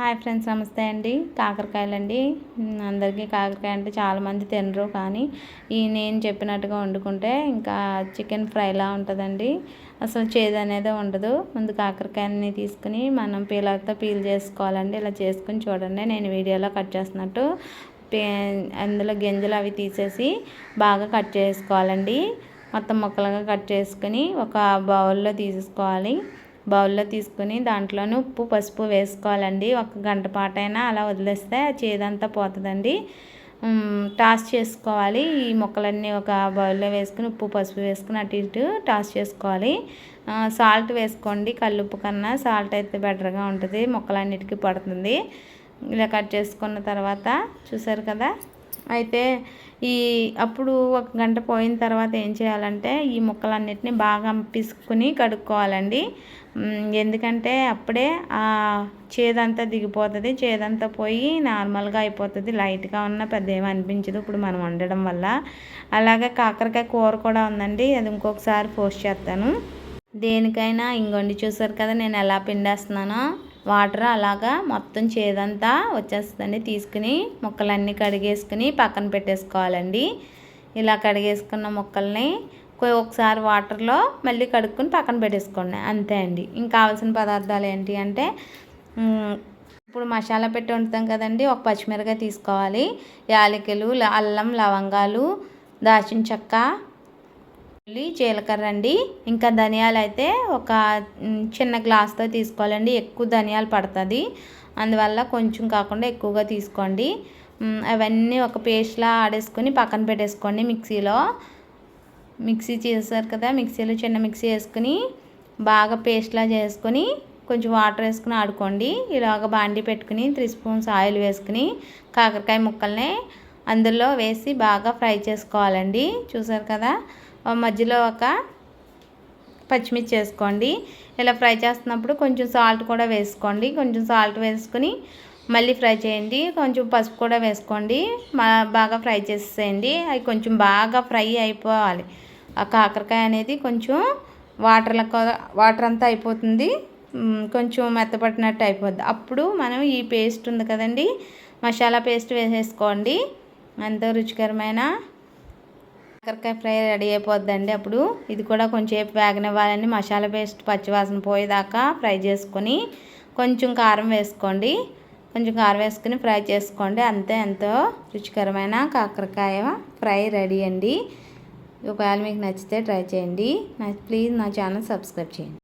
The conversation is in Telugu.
హాయ్ ఫ్రెండ్స్ నమస్తే అండి. కాకరకాయలండి. అందరికీ కాకరకాయ అంటే చాలామంది తినరు కానీ ఈ నేను చెప్పినట్టుగా వండుకుంటే ఇంకా చికెన్ ఫ్రైలా ఉంటుందండి. అసలు చేదు అనేది ఉండదు. ముందు కాకరకాయని తీసుకుని మనం పీలర్తో పీల్ చేసుకోవాలండి. ఇలా చేసుకుని చూడండి. నేను వీడియోలో కట్ చేస్తున్నట్టు అందులో గింజలు అవి తీసేసి బాగా కట్ చేసుకోవాలండి. మొత్తం ముక్కలుగా కట్ చేసుకుని ఒక బౌల్లో తీసేసుకోవాలి. బౌల్లో తీసుకుని దాంట్లోనే ఉప్పు పసుపు వేసుకోవాలండి. ఒక గంట పాటైనా అలా వదిలేస్తే చేదంతా పోతుందండి. టాస్ చేసుకోవాలి. ఈ ముక్కలన్నీ ఒక బౌల్లో వేసుకుని ఉప్పు పసుపు వేసుకుని అటు ఇటు టాస్ చేసుకోవాలి. సాల్ట్ వేసుకోండి కల్లుప్పు కన్నా. సాల్ట్ అయితే బెటర్గా ఉంటుంది. ముక్కలన్నిటికీ పడుతుంది. ఇలా కట్ చేసుకున్న తర్వాత చూసారు కదా? అయితే ఈ అప్పుడు ఒక గంట పోయిన తర్వాత ఏం చేయాలంటే ఈ ముక్కలన్నిటిని బాగా పిసుకుని కడుక్కోవాలండి. ఎందుకంటే అప్పుడే ఆ చేదంతా దిగిపోతుంది. చేదంతా పోయి నార్మల్గా అయిపోతుంది. లైట్గా ఉన్న పెద్ద ఏమి అనిపించదు ఇప్పుడు మనం వండడం వల్ల. అలాగే కాకరకాయ కూర కూడా ఉందండి. అది ఇంకొకసారి పోస్ట్ చేస్తాను. దేనికైనా ఇంకొండి చూసారు కదా నేను ఎలా పిండేస్తున్నానో. వాటర్ అలాగా మొత్తం చేదంతా వచ్చేస్తుందండి. తీసుకుని ముక్కలన్నీ కడిగేసుకుని పక్కన పెట్టేసుకోవాలండి. ఇలా కడిగేసుకున్న ముక్కల్ని ఒకసారి వాటర్లో మళ్ళీ కడుక్కుని పక్కన పెట్టేసుకోండి. అంతే అండి. ఇంకా కావాల్సిన పదార్థాలు ఏంటి అంటే ఇప్పుడు మసాలా పెట్టి వండుతాం కదండి. ఒక పచ్చిమిరకాయ తీసుకోవాలి. యాలకులు అల్లం లవంగాలు దాచిన చెక్క జీలకర్ర అండి. ఇంకా ధనియాలు అయితే ఒక చిన్న గ్లాస్తో తీసుకోవాలండి. ఎక్కువ ధనియాలు పడుతుంది. అందువల్ల కొంచెం కాకుండా ఎక్కువగా తీసుకోండి. అవన్నీ ఒక పేస్ట్లా ఆడేసుకొని పక్కన పెట్టేసుకోండి మిక్సీలో. మిక్సీ చేశారు కదా మిక్సీలో చిన్న మిక్సీ వేసుకుని బాగా పేస్ట్లా చేసుకొని కొంచెం వాటర్ వేసుకుని ఆడుకోండి. ఇలాగ బాండి పెట్టుకుని త్రీ స్పూన్స్ ఆయిల్ వేసుకుని కాకరకాయ ముక్కల్ని అందులో వేసి బాగా ఫ్రై చేసుకోవాలండి. చూసారు కదా? మధ్యలో ఒక పచ్చిమిర్చి వేసుకోండి. ఇలా ఫ్రై చేస్తున్నప్పుడు కొంచెం సాల్ట్ కూడా వేసుకోండి. కొంచెం సాల్ట్ వేసుకుని మళ్ళీ ఫ్రై చేయండి. కొంచెం పసుపు కూడా వేసుకోండి. బాగా ఫ్రై చేసేయండి. అవి కొంచెం బాగా ఫ్రై అయిపోవాలి. ఆ కాకరకాయ అనేది కొంచెం వాటర్లో వాటర్ అంతా అయిపోతుంది. కొంచెం మెత్తపట్టినట్టు అయిపోద్ది. అప్పుడు మనం ఈ పేస్ట్ ఉంది కదండి మసాలా పేస్ట్ వేసేసుకోండి. ఎంతో రుచికరమైన కాకరకాయ ఫ్రై రెడీ అయిపోద్దండి అప్పుడు. ఇది కూడా కొంచెం వేగనివ్వాలండి. మసాలా పేస్ట్ పచ్చివాసన పోయేదాకా ఫ్రై చేసుకొని కొంచెం కారం వేసుకోండి. కొంచెం కారం వేసుకుని ఫ్రై చేసుకోండి. అంతే ఎంతో రుచికరమైన కాకరకాయ ఫ్రై రెడీ అండి. ఒకవేళ మీకు నచ్చితే ట్రై చేయండి. ప్లీజ్ నా ఛానల్ సబ్స్క్రైబ్ చేయండి.